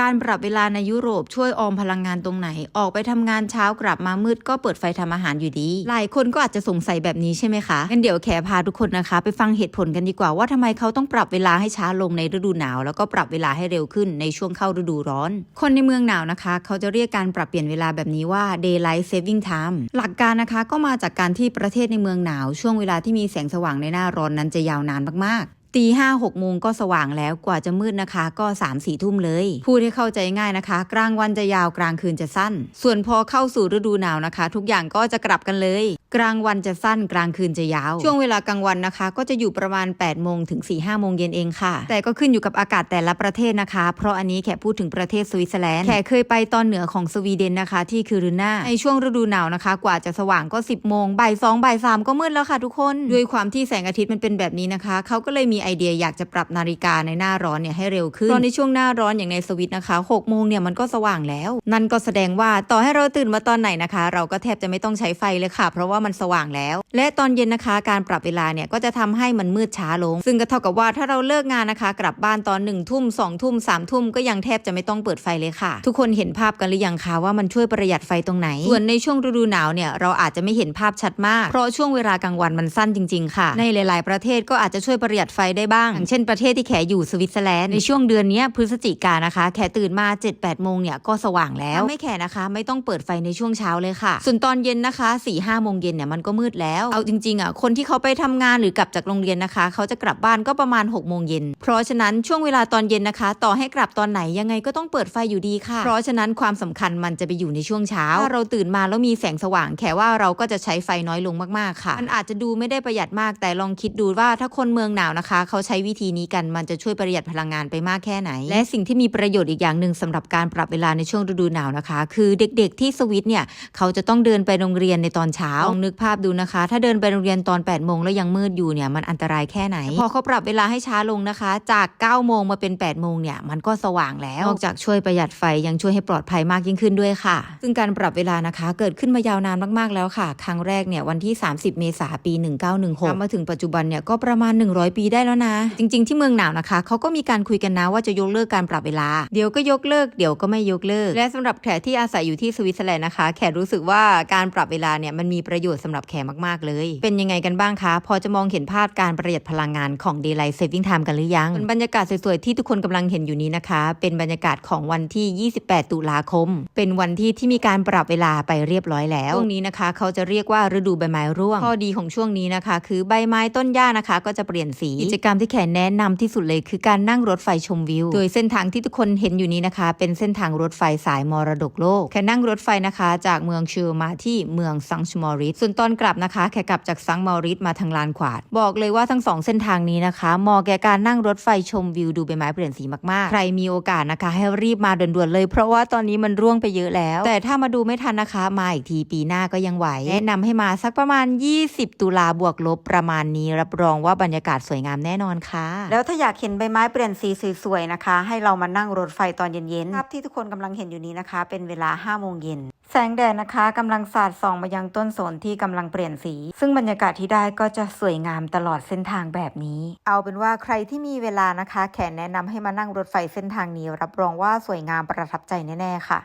การปรับเวลาในยุโรปช่วยออมพลังงานตรงไหน ออกไปทำงานเช้ากลับมามืดก็เปิดไฟทำอาหารอยู่ดี หลายคนก็อาจจะสงสัยแบบนี้ใช่ไหมคะงั้นเดี๋ยวแขพาทุกคนนะคะ ไปฟังเหตุผลกันดีกว่าว่าทำไมเขาต้องปรับเวลาให้ช้าลงในฤดูหนาว แล้วก็ปรับเวลาให้เร็วขึ้นในช่วงเข้าฤดูร้อน คนในเมืองหนาวนะคะ เขาจะเรียกการปรับเปลี่ยนเวลาแบบนี้ว่า daylight saving time หลักการนะคะก็มาจากการที่ประเทศในเมืองหนาว ช่วงเวลาที่มีแสงสว่างในหน้าร้อนนั้นจะยาวนานมากๆ ตีห้าหกโมงก็สว่างแล้วกว่าจะมืดนะคะ ก็3ามสี่ทุ่มเลยพูดให้เข้าใจง่ายนะคะ กลางวันจะยาวกลางคืนจะสั้น ส่วนพอเข้าสู่ฤดูหนาวนะคะ ทุกอย่างก็จะกลับกันเลย กลางวันจะสั้นกลางคืนจะยาว ช่วงเวลากลางวันนะคะ ก็จะอยู่ประมาณ8ปดโมงถึง4ี่ห้าโมงเย็นเองค่ะ แต่ก็ขึ้นอยู่กับอากาศแต่ละประเทศนะคะ เพราะอันนี้แขพูดถึงประเทศสวิตเซอร์แลนด์แขเคยไปตอนเหนือของสวีเดนนะคะ ที่คือรุน่าในช่วงฤดูหนาวนะคะ กว่าจะสว่างก็ 10บโมงบ่ายสองบ่ายสามก็มืดแล้วค่ะทุกคน ด้วยความที่แสงอาทิตย์มันเป็นแบบนี้นะคะเขาก็เลยมีไอเดียอยากจะปรับนาฬิกาในหน้าร้อนเนี่ยให้เร็วขึ้นเพราะในช่วงหน้าร้อนอย่างในสวิตนะคะ6โมงเนี่ยมันก็สว่างแล้ว นั่นก็แสดงว่าต่อให้เราตื่นมาตอนไหนนะคะ เราก็แทบจะไม่ต้องใช้ไฟเลยค่ะ เพราะว่ามันสว่างแล้ว และตอนเย็นนะคะการปรับเวลาเนี่ยก็จะทำให้มันมืดช้าลง ซึ่งก็เท่ากับว่าถ้าเราเลิกงานนะคะ กลับบ้านตอน1นึ่ทุ่มสองทุ่มสามทุ่มก็ยังแทบจะไม่ต้องเปิดไฟเลยค่ะ ทุกคนเห็นภาพกันหรือยังคะว่ามันช่วยประหยัดไฟตรงไหน ส่วนในช่วงฤดูหนาวเนี่ยเราอาจจะไม่เห็นภาพชัดมาก เพราะช่วงเวลากลางวันมันสั้นจริง ๆ ค่ะ ในหลาย ๆ ประเทศก็อาจจะช่วยประหยัดไฟได้บ้างอย่างเช่นประเทศที่แขอยู่สวิตเซอร์แลนด์ในช่วงเดือนเนี้ยพฤศจิกายนนะคะ แขตื่นมา 7 8 โมงเนี่ยก็สว่างแล้วไม่แขนะคะ ไม่ต้องเปิดไฟในช่วงเช้าเลยค่ะ ส่วนตอนเย็นนะคะ4ี่ห้าโมงเย็นเนี่ยมันก็มืดแล้ว เอาจริงๆอะคนที่เขาไปทำงานหรือกลับจากโรงเรียนนะคะ เขาจะกลับบ้านก็ประมาณ6กโมงเย็นเพราะฉะนั้นช่วงเวลาตอนเย็นนะคะ ต่อให้กลับตอนไหนยังไงก็ต้องเปิดไฟอยู่ดีค่ะ เพราะฉะนั้นความสำคัญมันจะไปอยู่ในช่วงเช้าถ้าเราตื่นมาแล้วมีแสงสว่างแค่ว่าเราก็จะใช้ไฟน้อยลงมากๆค่ะ มันอาจจะดูไม่ได้ประหยัดมากแต่ลองคิดดูว่าถ้าคนเมืองหนาวนะคะเขาใช้วิธีนี้กันมันจะช่วยประหยัดพลังงานไปมากแค่ไหน และสิ่งที่มีประโยชน์อีกอย่างหนึ่งสำหรับการปรับเวลาในช่วงฤดูหนาวนะคะ คือเด็กๆที่สวิตเนี่ยเขาจะต้องเดินไปโรงเรียนในตอนเช้าลองนึกภาพดูนะคะ ถ้าเดินไปโรงเรียนตอน8ปดโมงแล้วยังมืดอยู่เนี่ยมันอันตรายแค่ไหน พอเขาปรับเวลาให้ช้าลงนะคะ จาก9ก้าโมงมาเป็น8ปดโมงเนี่ยมันก็สว่างแล้วนอกจากช่วยประหยัดไฟยังช่วยให้ปลอดภัยมากยิ่งขึ้นด้วยค่ะ ซึ่งการปรับเวลานะคะ เกิดขึ้นมายาวนานมากๆแล้วค่ะ ครั้งแรกเนี่ยวันที่ 30 เมษายนปี 1916มาถึงปัจจุบันเนี่ยก็ประมาณ 100 ปีได้แล้วนะ จริง ๆ ที่เมืองหนาวนะคะเขาก็มีการคุยกันนะว่าจะยกเลิกการปรับเวลา เดี๋ยวก็ยกเลิกเดี๋ยวก็ไม่ยกเลิก และสำหรับแขกที่อาศัยอยู่ที่สวิตเซอร์แลนด์นะคะ แขกรู้สึกว่าการปรับเวลาเนี่ยมันมีประโยชน์สำหรับแขกมากๆเลย เป็นยังไงกันบ้างคะ พอจะมองเห็นภาพการประหยัดพลังงานของ Daylight Saving Time กันหรือยังบรรยากาศสวยๆที่ทุกคนกำลังเห็นอยู่นี้นะคะ เป็นบรรยากาศของวันที่ 28 ตุลาคม เป็นวันที่ที่มีการปรับเวลาไปเรียบร้อยแล้วช่วงนี้นะคะเขาจะเรียกว่าฤดูใบไม้ร่วงข้อดีของช่วงนี้นะคะ คือใบไม้ต้นหญ้านะคะ ก็จะเปลี่ยนสีกิจกรรมที่แขกแนะนำที่สุดเลยคือการนั่งรถไฟชมวิว โดยเส้นทางที่ทุกคนเห็นอยู่นี้นะคะ เป็นเส้นทางรถไฟสายมรดกโลกแค่นั่งรถไฟนะคะ จากเมืองเชอร์มาที่เมืองซังชมอริส ส่วนตอนกลับนะคะแค่กลับจากซังมอริสมาทางลานขวาด บอกเลยว่าทั้งสองเส้นทางนี้นะคะเหมาะแก่การนั่งรถไฟชมวิวดูใบไม้เปลี่ยนสีมากๆ ใครมีโอกาสนะคะ ให้รีบมาด่วนๆเลย เพราะว่าตอนนี้มันร่วงไปเยอะแล้ว แต่ถ้ามาดูไม่ทันนะคะ มาอีกทีปีหน้าก็ยังไหว แนะนำให้มาสักประมาณ 20 ตุลาบวกลบประมาณนี้รับรองว่าบรรยากาศสวยงามแน่นอนค่ะ แล้วถ้าอยากเห็นใบไม้เปลี่ยนสีสวยๆนะคะ ให้เรามานั่งรถไฟตอนเย็นๆภาพที่ทุกคนกำลังเห็นอยู่นี้นะคะ เป็นเวลา5โมงเย็นแสงแดดนะคะกำลังสาดส่องมายังต้นสนที่กำลังเปลี่ยนสี ซึ่งบรรยากาศที่ได้ก็จะสวยงามตลอดเส้นทางแบบนี้ เอาเป็นว่าใครที่มีเวลานะคะ แขนแนะนำให้มานั่งรถไฟเส้นทางนี้ รับรองว่าสวยงามประทับใจแน่ๆค่ะ